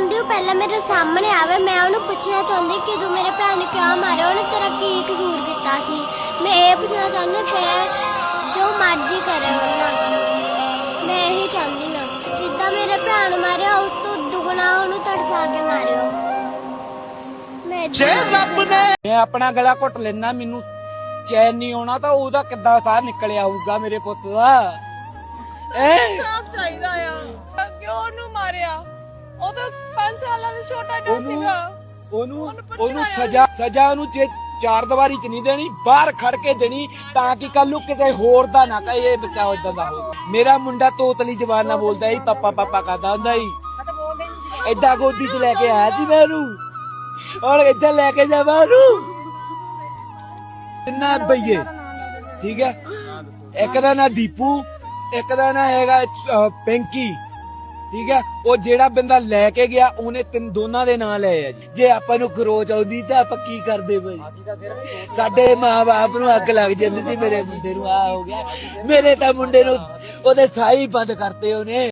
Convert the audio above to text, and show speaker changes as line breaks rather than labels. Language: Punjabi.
ਚਾਹੁੰਦੀ ਹਾਂ? ਪਹਿਲਾਂ ਮੇਰੇ ਸਾਹਮਣੇ ਆਵੇ। ਮੈਂ ਉਹਨੂੰ ਪੁੱਛਣਾ ਚਾਹੁੰਦੀ ਕਿ ਤੂੰ ਮੇਰੇ ਭਰਾ ਨੂੰ ਕਿਉਂ ਮਾਰਿਆ? ਉਹਨੇ ਤੇਰਾ ਕੀ ਕਸੂਰ ਕੀਤਾ ਸੀ? ਮੈਂ ਇਹ ਪੁੱਛਣਾ ਚਾਹੁੰਦੀ ਫਿਰ ਜੋ ਮਰਜ਼ੀ ਕਰੇ ਉਹਨਾਂ ਮੈਂ ਇਹੀ ਚਾਹੁੰਦੀ ਹਾਂ ਜਿੱਦਾਂ ਮੇਰੇ ਭਰਾ ਨੂੰ ਮਾਰਿਆ ਉਸ ਤੋਂ ਦੁਗਣਾ ਉਹਨੂੰ ਤੜਫਾ ਕੇ ਮਾਰਿਓ। ਮੈਂ
ਜੇ ਰੱਬ ਨੇ ਮੈਂ ਆਪਣਾ ਗਲਾ ਘੁੱਟ ਲੈਣਾ ਮੈਨੂੰ ਚੈਨ ਨਹੀਂ ਆਉਣਾ ਤਾਂ ਉਹਦਾ ਕਿੱਦਾਂ ਸਾਹ ਨਿਕਲਿਆ ਆਊਗਾ ਮੇਰੇ ਪੁੱਤ ਦਾ? ਐ
ਸਾਫ਼ ਚਾਹੀਦਾ। ਉਹ ਤਾਂ 5 ਸਾਲਾਂ ਦਾ ਛੋਟਾ ਜਿਹਾ
ਉਹਨੂੰ
ਸੀਗਾ।
ਉਹਨੂੰ
ਉਹਨੂੰ ਪੁੱਛਣਾ
ਉਹਨੂੰ
ਆ।
ਸਜ਼ਾ ਸਜ਼ਾ ਉਹਨੂੰ ਜੇ ਚਾਰ ਦੀਵਾਰੀ ਚ ਨਹੀਂ ਦੇਣੀ ਬਾਹਰ ਖੜ ਕੇ ਦੇਣੀ ਤਾਂ ਕਿ ਕੱਲ ਨੂੰ ਕਿਸੇ ਹੋਰ ਦਾ ਨਾ ਕਹੇ ਇਹ ਬੱਚਾ ਇਦਾਂ ਦਾ ਹੋ ਮੇਰਾ ਮੁੰਡਾ ਤੋਤਲੀ ਜ਼ਬਾਨ ਨਾਲ ਬੋਲਦਾ ਸੀ ਪਾਪਾ ਪਾਪਾ ਕਰਦਾ ਹੁੰਦਾ ਸੀ। ਏਦਾਂ ਗੋਦੀ ਚ ਲੈ ਕੇ ਆਇਆ ਸੀ ਮੈਂ ਉਹਨੂੰ। ਹੁਣ ਇੱਥੇ ਲੈ ਕੇ ਜਾਵਾਂ ਉਹਨੂੰ। ਤਿੰਨਾਂ ਬਈਏ। ਠੀਕ ਹੈ? ਇੱਕ ਦਾ ਨਾਂ ਦੀਪੂ ਇੱਕ ਦਾ ਨਾਂ ਹੈਗਾ ਅਹ, ਪਿੰਕੀ। ਠੀਕ ਹੈ? ਉਹ ਜਿਹੜਾ ਬੰਦਾ ਲੈ ਕੇ ਗਿਆ, ਉਹਨੇ ਤਿੰਨ ਦੋਨਾਂ ਦੇ ਨਾਂ ਲਏ ਆ ਜੀ। ਜੇ ਆਪਾਂ ਨੂੰ ਖਰੋਚ ਆਉਂਦੀ, ਤਾਂ ਆਪਾਂ ਕੀ ਕਰਦੇ ਭਾਈ ਸਾਡੇ ਮਾਂ-ਬਾਪ ਨੂੰ ਅੱਗ ਲੱਗ ਜਾਂਦੀ ਸੀ ਮੇਰੇ ਮੁੰਡੇ ਨੂੰ ਆ ਹੋ ਗਿਆ। ਮੇਰੇ ਤਾਂ ਮੁੰਡੇ ਨੂੰ ਉਹਦੇ ਸਾਹ ਹੀ ਬੰਦ ਕਰਤੇ ਉਹਨੇ।